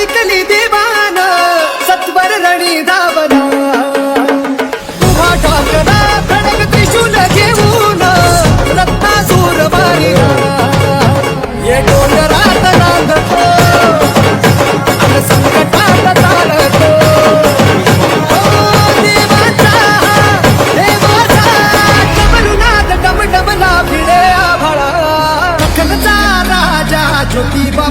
ऐकली देवान सत्वर रणी धावना उभा ठाकरा खडक त्रिशूल घेऊन रत्नासूर मारिला ये डोंगरात रांगतो संकटात चालतो. ज्योतिबा